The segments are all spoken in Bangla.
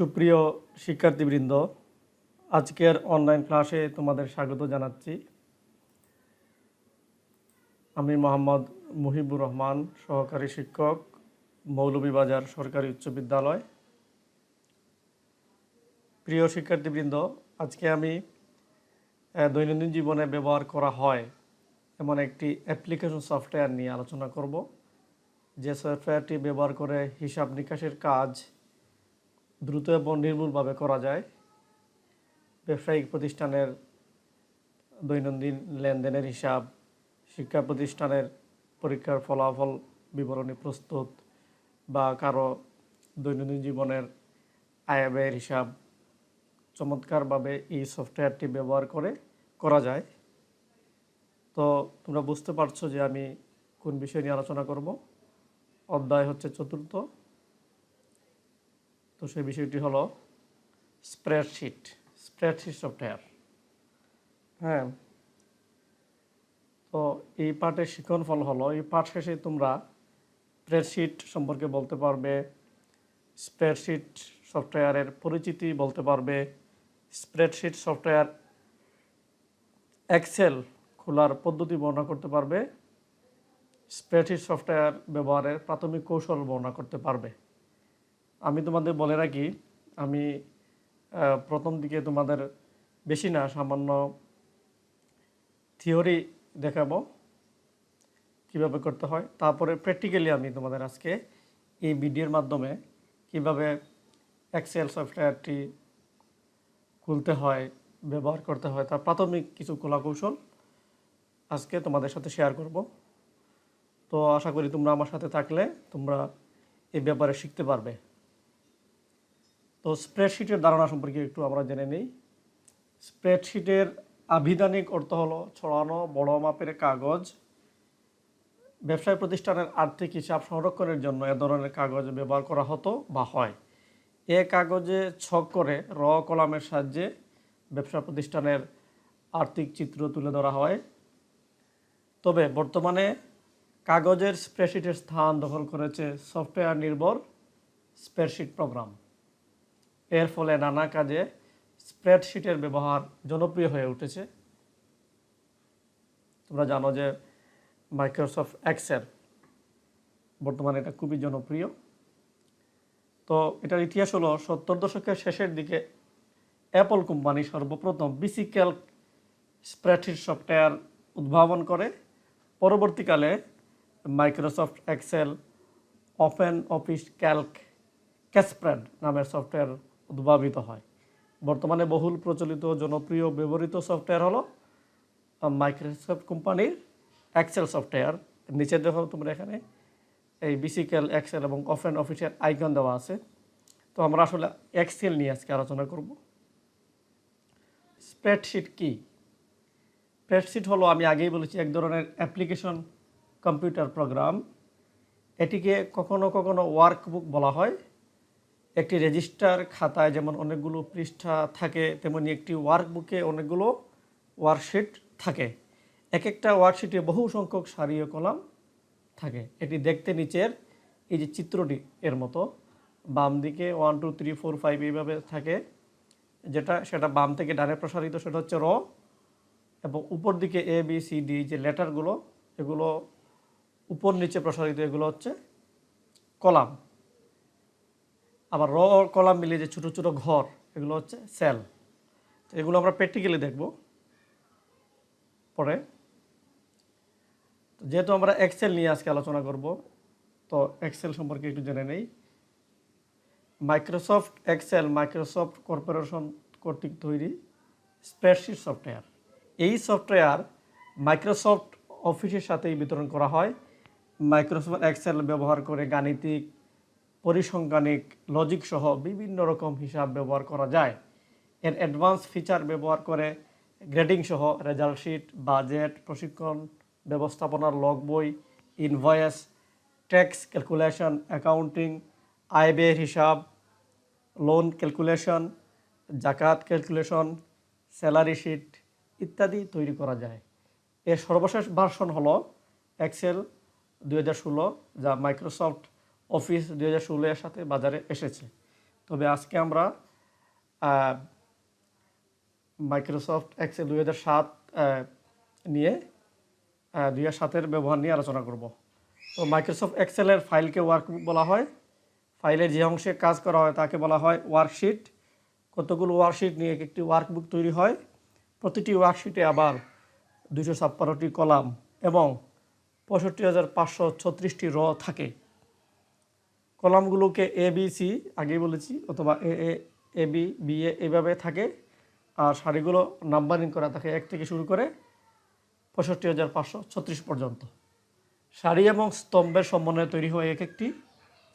সুপ্রিয় শিক্ষার্থীবৃন্দ, আজকের অনলাইন ক্লাসে তোমাদের স্বাগত জানাচ্ছি। আমি মোহাম্মদ মুহিবুর রহমান, সহকারী শিক্ষক, মৌলভীবাজার সরকারি উচ্চ বিদ্যালয়। প্রিয় শিক্ষার্থীবৃন্দ, আজকে আমি দৈনন্দিন জীবনে ব্যবহার করা হয় এমন একটি অ্যাপ্লিকেশন সফটওয়্যার নিয়ে আলোচনা করব। যে সফটওয়্যারটি ব্যবহার করে হিসাব নিকাশের কাজ দ্রুত এবং নির্ভুলভাবে করা যায়। ব্যবসায়িক প্রতিষ্ঠানের দৈনন্দিন লেনদেনের হিসাব, শিক্ষা প্রতিষ্ঠানের পরীক্ষার ফলাফল বিবরণী প্রস্তুত বা কারও দৈনন্দিন জীবনের আয় ব্যয়ের হিসাব চমৎকারভাবে এই সফটওয়্যারটি ব্যবহার করে করা যায়। তো তোমরা বুঝতে পারছ যে আমি কোন বিষয় নিয়ে আলোচনা করব। অধ্যায় হচ্ছে চতুর্থ। তো সেই বিষয়টি হলো স্প্রেডশিট স্প্রেডশিট সফটওয়্যার হ্যাঁ তো এই পাঠের শিক্ষণ ফল হলো, এই পাঠ শেষে তোমরা স্প্রেডশিট সম্পর্কে বলতে পারবে স্প্রেডশিট সফটওয়্যারের পরিচিতি বলতে পারবে স্প্রেডশিট সফটওয়্যার এক্সেল খোলার পদ্ধতি বর্ণনা করতে পারবে স্প্রেডশিট সফটওয়্যার ব্যবহারের প্রাথমিক কৌশল বর্ণনা করতে পারবে। আমি তোমাদের বলে রাখি, আমি প্রথম দিকে তোমাদের বেশি না, সামান্য থিওরি দেখাবো কীভাবে করতে হয়। তারপরে প্র্যাকটিক্যালি আমি তোমাদের আজকে এই ভিডিওর মাধ্যমে কীভাবে এক্সেল সফটওয়্যারটি খুলতে হয়, ব্যবহার করতে হয়, তার প্রাথমিক কিছু কলা কৌশল আজকে তোমাদের সাথে শেয়ার করব। তো আশা করি তোমরা আমার সাথে থাকলে তোমরা এই ব্যাপারে শিখতে পারবে। তো স্প্রেডশিটের ধারণা সম্পর্কে একটু আমরা জেনে নিই। স্প্রেডশিটের আভিধানিক অর্থ হলো ছড়ানো বড় মাপের কাগজ। ব্যবসায় প্রতিষ্ঠানের আর্থিক হিসাব সংরক্ষণের জন্য এ ধরনের কাগজ ব্যবহার করা হতো বা হয়। এ কাগজে ছক করে র কলামের সাহায্যে ব্যবসা প্রতিষ্ঠানের আর্থিক চিত্র তুলে ধরা হয়। তবে বর্তমানে কাগজের স্প্রেডশিটের স্থান দখল করেছে সফটওয়্যার নির্ভর স্প্রেডশিট প্রোগ্রাম এর ফলে নানা কাজে স্প্রেডশিটের ব্যবহার জনপ্রিয় হয়ে উঠেছে। তোমরা জানো যে মাইক্রোসফট এক্সেল বর্তমানে এটা খুবই জনপ্রিয়। তো এটার ইতিহাস হলো সত্তর দশকের শেষের দিকে অ্যাপল কোম্পানি সর্বপ্রথম বিসি ক্যালক স্প্রেডশিট সফটওয়্যার উদ্ভাবন করে। পরবর্তীকালে Microsoft Excel Open Office Calc KSpread নামের সফটওয়্যার উদ্ভাবিত হয়। বর্তমানে বহুল প্রচলিত জনপ্রিয় ব্যবহৃত সফটওয়্যার হলো মাইক্রোসফট কোম্পানির এক্সেল সফটওয়্যার। নিচে দেখো তোমরা এখানে এই বিসিক্যাল এক্সেল এবং ওপেন অফিসের আইকন দেওয়া আছে। তো আমরা আসলে এক্সেল নিয়ে আজকে আলোচনা করব। স্প্রেডশিট কি? স্প্রেডশিট হলো, আমি আগেই বলেছি, এক ধরনের অ্যাপ্লিকেশন কম্পিউটার প্রোগ্রাম এটিকে কখনো কখনো ওয়ার্কবুক বলা হয়। একটি রেজিস্টার খাতায় যেমন অনেকগুলো পৃষ্ঠা থাকে, তেমনি একটি ওয়ার্কবুকে অনেকগুলো ওয়ার্কশিট থাকে। এক একটা ওয়ার্কশিটে বহু সংখ্যক সারি ও কলাম থাকে। এটি দেখতে নিচের এই যে চিত্রটি, এর মতো। বাম দিকে one two three four five এইভাবে থাকে। যেটা, সেটা বাম থেকে ডানে প্রসারিত, সেটা হচ্ছে র। এবং উপর দিকে এ বি সি ডি যে লেটারগুলো এগুলো উপর নিচে প্রসারিত, এগুলো হচ্ছে কলাম। আবার র, কলাম মিলিয়ে যে ছোটো ছোটো ঘর, এগুলো হচ্ছে সেল তো এগুলো আমরা প্র্যাকটিক্যালি দেখব। পরে। যেহেতু আমরা এক্সেল নিয়ে আজকে আলোচনা করব, তো এক্সেল সম্পর্কে একটু জেনে নেই। মাইক্রোসফট এক্সেল মাইক্রোসফট কর্পোরেশন কর্তৃক তৈরি স্প্রেডশিট সফটওয়্যার এই সফটওয়্যার মাইক্রোসফট অফিসের সাথেই বিতরণ করা হয়। মাইক্রোসফট এক্সেল ব্যবহার করে গাণিতিক পরিসংখ্যানিক লজিক সহ বিভিন্ন রকম হিসাব ব্যবহার করা যায়। এর অ্যাডভান্স ফিচার ব্যবহার করে গ্রেডিং সহ রেজাল্ট শিট বাজেট প্রশিক্ষণ, ব্যবস্থাপনার লগ বই ইনভয়েস ট্যাক্স ক্যালকুলেশন অ্যাকাউন্টিং আয় ব্যয়ের হিসাব লোন ক্যালকুলেশন জাকাত ক্যালকুলেশন স্যালারি শিট ইত্যাদি তৈরি করা যায়। এর সর্বশেষ ভার্সন হলো এক্সেল দু হাজার ষোলো, যা মাইক্রোসফট অফিস দুই হাজার ষোলো এর সাথে বাজারে এসেছে। তবে আজকে আমরা মাইক্রোসফট এক্সেল দুই হাজার সাত নিয়ে দুই হাজার সাতের ব্যবহার নিয়ে আলোচনা করব। তো মাইক্রোসফট এক্সেলের ফাইলকে ওয়ার্কবুক বলা হয়। ফাইলের যে অংশে কাজ করা হয় তাকে বলা হয় ওয়ার্কশিট কতগুলো ওয়ার্কশিট নিয়ে একটি ওয়ার্কবুক তৈরি হয়। প্রতিটি ওয়ার্কশিটে আবার দুশো ছাপ্পান্নটি কলাম এবং পঁয়ষট্টি হাজার পাঁচশো ছত্রিশটি র থাকে। কলামগুলোকে এ বি সি আগেই বলেছি, অথবা এ এ এ বি বি এ এইভাবে থাকে, আর শাড়িগুলো নাম্বারিং করা থাকে এক থেকে শুরু করে পঁয়ষট্টি হাজার পাঁচশো ছত্রিশ পর্যন্ত। শাড়ি এবং স্তম্ভের সমন্বয়ে তৈরি হয় এক একটি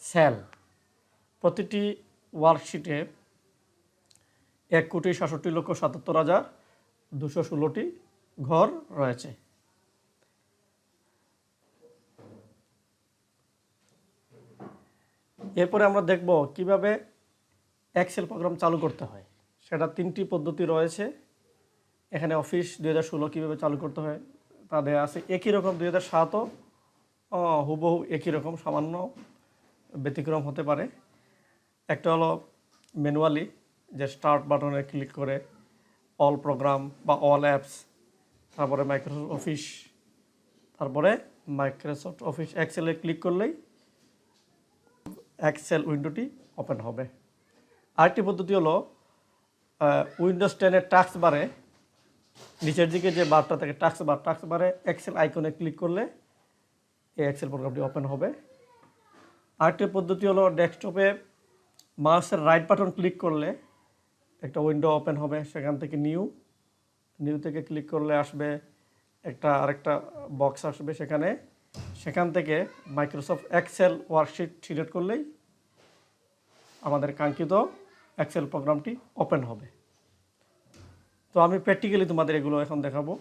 সেল প্রতিটি ওয়ার্কশিটে এক কোটি সাতষট্টি লক্ষ সাতাত্তর হাজার দুশো ষোলোটি ঘর রয়েছে। এরপরে আমরা দেখব কীভাবে এক্সেল প্রোগ্রাম চালু করতে হয়। সেটা তিনটি পদ্ধতি রয়েছে। এখানে অফিস দুই হাজার ষোলো কীভাবে চালু করতে হয় তা দেওয়া আছে। একই রকম দুই হাজার সাতও হুবহু একই রকম, সামান্য ব্যতিক্রম হতে পারে। একটা হলো ম্যানুয়ালি যে স্টার্ট বাটনে ক্লিক করে অল প্রোগ্রাম বা অল অ্যাপস, তারপরে মাইক্রোসফট অফিস, তারপরে মাইক্রোসফট অফিস এক্সেলে ক্লিক করলেই এক্সেল উইন্ডোটি ওপেন হবে। আরেকটি পদ্ধতি হলো উইন্ডোজ টেনের টাক্স বারে নিচের দিকে যে বারটা থাকে টাক্স বার টাক্স বারে এক্সেল আইকনে ক্লিক করলে এই এক্সেল প্রোগ্রামটি ওপেন হবে। আরেকটি পদ্ধতি হলো ডেস্কটপে মাউসের রাইট বাটন ক্লিক করলে একটা উইন্ডো ওপেন হবে, সেখান থেকে নিউ নিউ থেকে ক্লিক করলে আসবে একটা, আরেকটা বক্স আসবে সেখানে। সেখান থেকে মাইক্রোসফট এক্সেল ওয়ার্কশিট সিলেক্ট করলেই আমাদের কাঙ্ক্ষিত এক্সেল প্রোগ্রামটি ওপেন হবে। তো আমি প্র্যাকটিক্যালি তোমাদের এগুলো এখন দেখাবো।